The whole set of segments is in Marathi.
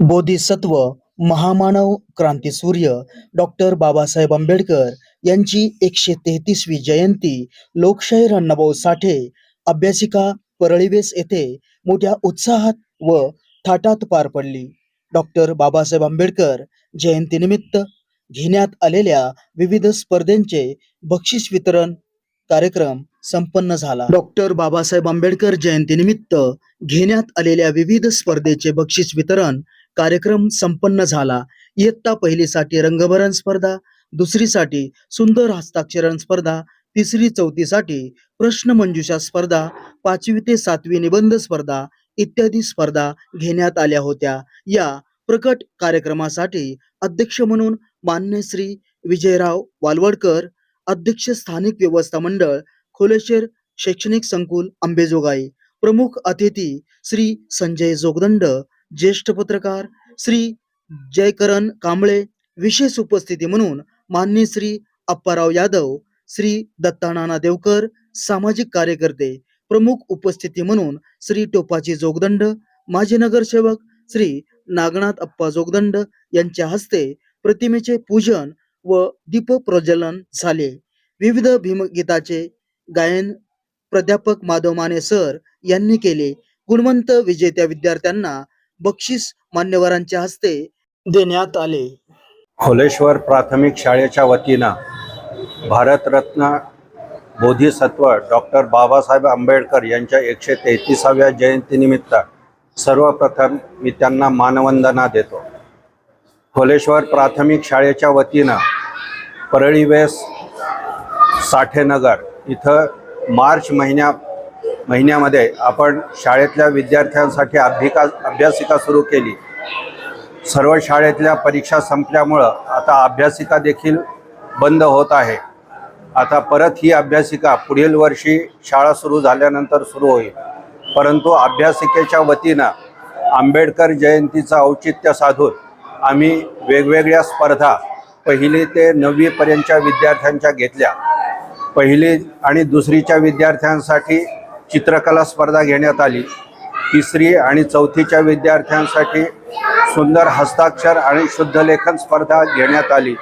बोधिसत्व महामानव क्रांतीसूर्य डॉक्टर बाबासाहेब आंबेडकर यांची एकशे तेहतीसवी जयंती लोकशाहीर अण्णाभाऊ साठे अभ्यासिका परळीवेस येथे मोठ्या उत्साहात व थाटात पार पडली. डॉक्टर बाबासाहेब आंबेडकर जयंतीनिमित्त घेण्यात आलेल्या विविध स्पर्धेंचे बक्षीस वितरण कार्यक्रम संपन्न झाला. डॉक्टर बाबासाहेब आंबेडकर जयंतीनिमित्त घेण्यात आलेल्या विविध स्पर्धेचे बक्षीस वितरण कार्यक्रम संपन्न झाला. इयत्ता पहिलीसाठी रंगभरण स्पर्धा दुसरीसाठी सुंदर हस्ताक्षरण स्पर्धा तिसरी चौथीसाठी प्रश्नमंजुषा स्पर्धा पाचवी ते सातवी निबंध स्पर्धा इत्यादी स्पर्धा घेण्यात आल्या होत्या. या प्रकट कार्यक्रमासाठी अध्यक्ष म्हणून मान्य श्री विजयराव वालवडकर अध्यक्ष स्थानिक व्यवस्था मंडळ खोलेश्वर शैक्षणिक संकुल अंबेजोगाई प्रमुख अतिथी श्री संजय जोगदंड ज्येष्ठ पत्रकार श्री जयकरण कांबळे विशेष उपस्थिती म्हणून मान्य श्री अप्पाराव यादव श्री दत्तानाना देवकर सामाजिक कार्यकर्ते प्रमुख उपस्थिती म्हणून श्री टोपाची जोगदंड माजी नगरसेवक श्री नागनाथ अप्पा जोगदंड यांच्या हस्ते प्रतिमेचे पूजन व दीप प्रज्वलन झाले. विविध भीमगीताचे गायन प्राध्यापक माधव माने सर यांनी केले. गुणवंत विजेत्या विद्यार्थ्यांना बक्षीस मान्यवरांच्या हस्ते देण्यात आले. खोलेश्वर प्राथमिक शाळेच्या वतीनं भारतरत्न बोधिसत्व डॉक्टर बाबासाहेब आंबेडकर यांच्या एकशे तेहतीसाव्या जयंतीनिमित्त सर्वप्रथम मी त्यांना मानवंदना देतो. खोलेश्वर प्राथमिक शाळेच्या वतीनं परळीवेस साठेनगर इथं मार्च महिन्या महिन्यामध्ये आपण शाळेतल्या विद्यार्थ्यांसाठी अभ्यिका अभ्यासिका सुरू केली. सर्व शाळेतल्या परीक्षा संपल्यामुळं आता अभ्यासिका देखील बंद होत आहे. आता परत ही अभ्यासिका पुढील वर्षी शाळा सुरू झाल्यानंतर सुरू होईल. परंतु अभ्यासिकेच्या वतीनं आंबेडकर जयंतीचं औचित्य साधून आम्ही वेगवेगळ्या स्पर्धा पहिली ते नववीपर्यंतच्या विद्यार्थ्यांच्या घेतल्या. पहिली आणि दुसरीच्या विद्यार्थ्यांसाठी चित्रकला स्पर्धा घेण्यात आली. तिसरी आणि चौथीच्या विद्यार्थ्यांसाठी सुंदर हस्ताक्षर आणि शुद्धलेखन स्पर्धा घेण्यात आली.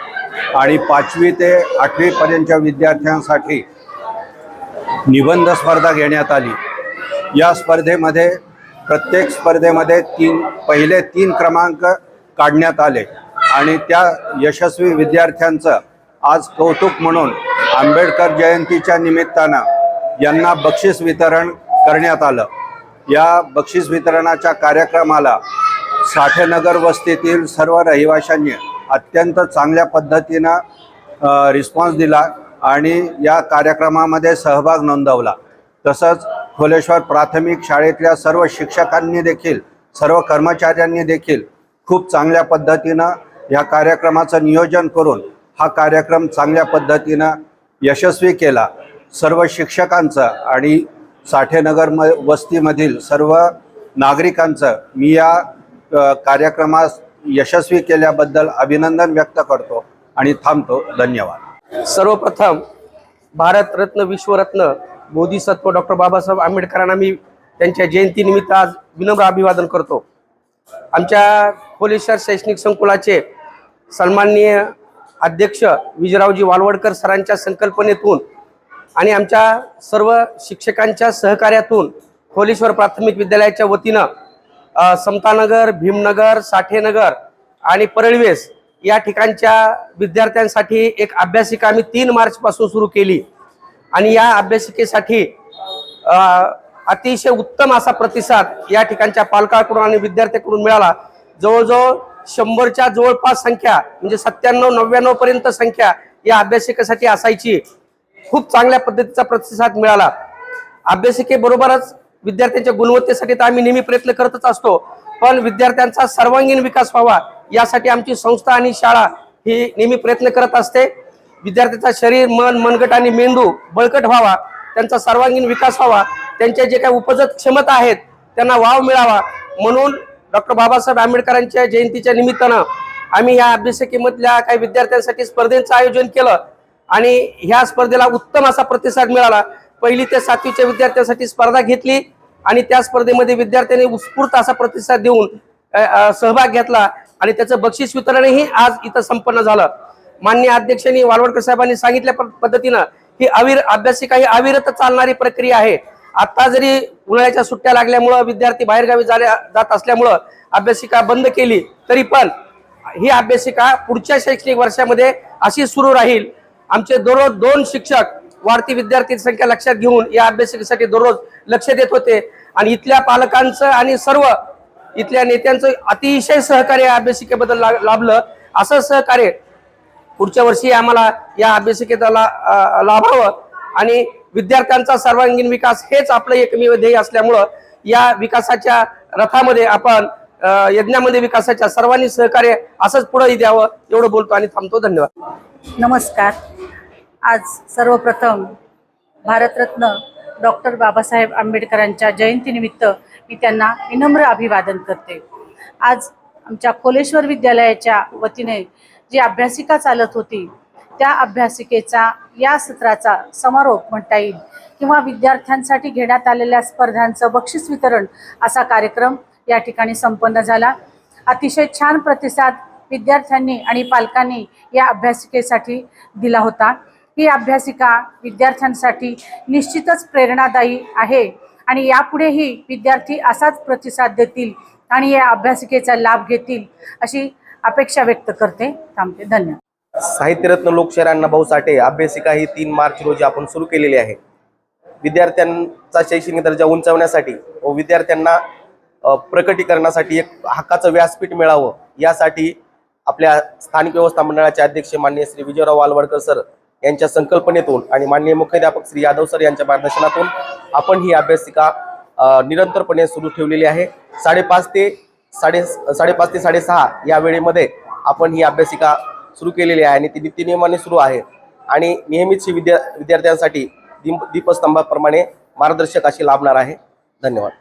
आणि पाचवी ते आठवीपर्यंतच्या विद्यार्थ्यांसाठी निबंध स्पर्धा घेण्यात आली. या स्पर्धेमध्ये प्रत्येक स्पर्धेमध्ये तीन पहिले तीन क्रमांक काढण्यात आले. आणि त्या यशस्वी विद्यार्थ्यांचं आज कौतुक म्हणून आंबेडकर जयंतीच्या निमित्तानं यांना बक्षीस वितरण करण्यात आलं. या बक्षीस वितरणाच्या कार्यक्रमाला साठेनगर वस्तीतील सर्व रहिवाशांनी अत्यंत चांगल्या पद्धतीनं रिस्पॉन्स दिला आणि या कार्यक्रमामध्ये सहभाग नोंदवला. तसंच खोलेश्वर प्राथमिक शाळेतल्या सर्व शिक्षकांनी देखील सर्व कर्मचाऱ्यांनी देखील खूप चांगल्या पद्धतीनं या कार्यक्रमाचं नियोजन करून हा कार्यक्रम चांगल्या पद्धतीनं यशस्वी केला. सर्व शिक्षकांचं आणि साठेनगर म वस्तीमधील सर्व नागरिकांचं मी या कार्यक्रमास यशस्वी केल्याबद्दल अभिनंदन व्यक्त करतो आणि थांबतो. धन्यवाद. सर्वप्रथम भारतरत्न विश्वरत्न बोधिसत्व डॉक्टर बाबासाहेब आंबेडकरांना मी त्यांच्या जयंतीनिमित्त आज विनम्र अभिवादन करतो. आमच्या खोलेश्वर शैक्षणिक संकुलाचे सन्माननीय अध्यक्ष विजयरावजी वालवडकर सरांच्या संकल्पनेतून आणि आमच्या सर्व शिक्षकांच्या सहकार्यातून खोलेश्वर प्राथमिक विद्यालयाच्या वतीनं समतानगर भीमनगर साठेनगर आणि परळवेस या ठिकाणच्या विद्यार्थ्यांसाठी एक अभ्यासिका आम्ही तीन मार्चपासून सुरू केली. आणि या अभ्यासिकेसाठी अतिशय उत्तम असा प्रतिसाद या ठिकाणच्या पालकांकडून आणि विद्यार्थ्यांकडून मिळाला. जवळजवळ शंभरच्या जवळपास संख्या म्हणजे सत्त्याण्णव नव्याण्णव पर्यंत संख्या या अभ्यासिकेसाठी असायची. खूप चांगल्या पद्धतीचा प्रतिसाद मिळाला. अभ्यासिकेबरोबरच विद्यार्थ्यांच्या गुणवत्तेसाठी तर आम्ही नेहमी प्रयत्न करतच असतो. पण विद्यार्थ्यांचा सर्वांगीण विकास व्हावा यासाठी आमची संस्था आणि शाळा ही नेहमी प्रयत्न करत असते. विद्यार्थ्याचा शरीर मन मनगट आणि मेंदू बळकट व्हावा त्यांचा सर्वांगीण विकास व्हावा त्यांच्या जे काही उपजत क्षमता आहेत त्यांना वाव मिळावा. म्हणून डॉक्टर बाबासाहेब आंबेडकरांच्या जयंतीच्या निमित्तानं आम्ही या अभ्यासिकेमधल्या काही विद्यार्थ्यांसाठी स्पर्धेचं आयोजन केलं. आणि ह्या स्पर्धेला उत्तम असा प्रतिसाद मिळाला. पहिली ते सातवीच्या विद्यार्थ्यांसाठी स्पर्धा घेतली आणि त्या स्पर्धेमध्ये विद्यार्थ्यांनी उत्स्फूर्त असा प्रतिसाद देऊन सहभाग घेतला आणि त्याचं बक्षीस वितरणही आज इथं संपन्न झालं. मान्य अध्यक्षांनी वालवडकर साहेबांनी सांगितल्या प- पद्धतीनं ही अविर अभ्यासिका ही अविरत चालणारी प्रक्रिया आहे. आता जरी उन्हाळ्याच्या सुट्ट्या लागल्यामुळं विद्यार्थी बाहेरगावी झाल्या जात असल्यामुळं अभ्यासिका बंद केली तरी पण ही अभ्यासिका पुढच्या शैक्षणिक वर्षामध्ये अशी सुरू राहील. आमचे दररोज दोन शिक्षक वाढती विद्यार्थी संख्या लक्षात घेऊन या अभ्यासिकेसाठी दररोज लक्ष देत होते. आणि इथल्या पालकांचं आणि सर्व इथल्या नेत्यांचं अतिशय सहकार्य या अभ्यासिकेबद्दल लाभलं. असं सहकार्य पुढच्या वर्षी आम्हाला या अभ्यासिकेचा लाभावं. आणि विद्यार्थ्यांचा सर्वांगीण विकास हेच आपलं एकमेव ध्येय असल्यामुळं या विकासाच्या रथामध्ये आपण यज्ञामध्ये विकासाच्या सर्वांनी सहकार्य असंच पुढेही द्यावं एवढं बोलतो आणि थांबतो. धन्यवाद. नमस्कार. आज सर्वप्रथम भारतरत्न डॉक्टर बाबासाहेब आंबेडकरांच्या जयंतीनिमित्त मी त्यांना विनम्र अभिवादन करते. आज आमच्या खोलेश्वर विद्यालयाच्या वतीने जी अभ्यासिका चालत होती त्या अभ्यासिकेचा या सत्राचा समारोप म्हणता येईल किंवा विद्यार्थ्यांसाठी घेण्यात आलेल्या स्पर्धांचं बक्षीस वितरण असा कार्यक्रम या ठिकाणी संपन्न झाला. अतिशय छान प्रतिसाद विद्यार्थ्यांनी आणि पालकांनी या अभ्यासिकेसाठी दिला होता. ही अभ्यासिका विद्यार्थ्यांसाठी निश्चितच प्रेरणादायी आहे. आणि यापुढेही विद्यार्थी असाच प्रतिसाद देतील आणि या अभ्यासिकेचा लाभ घेतील अशी अपेक्षा व्यक्त करते थांबते धन्यवाद. साहित्यरत्न लोकशाहीर अण्णाभाऊ साठे अभ्यासिका ही तीन मार्च रोजी आपण सुरू केलेली आहे. विद्यार्थ्यांचा शैक्षणिक दर्जा उंचावण्यासाठी व विद्यार्थ्यांना प्रकटीकरणासाठी एक हक्काचं व्यासपीठ मिळावं यासाठी आपल्या स्थानिक व्यवस्था मंडळाचे अध्यक्ष माननीय श्री विजयराव वालवडकर सर यांच्या संकल्पनेतून आणि माननीय मुख्याध्यापक श्री यादव सर यांच्या मार्गदर्शनातून आपण ही अभ्यासिका निरंतरपणे सुरू ठेवलेली आहे. साडेपाच ते साडे साडेपाच ते साडेसहा या वेळेमध्ये आपण ही अभ्यासिका सुरू केलेली आहे आणि ती नित्यनियमाने सुरू आहे. आणि नेहमीच ही विद्या विद्यार्थ्यांसाठी दीप दीपस्तंभाप्रमाणे मार्गदर्शक अशी लाभणार आहे. धन्यवाद.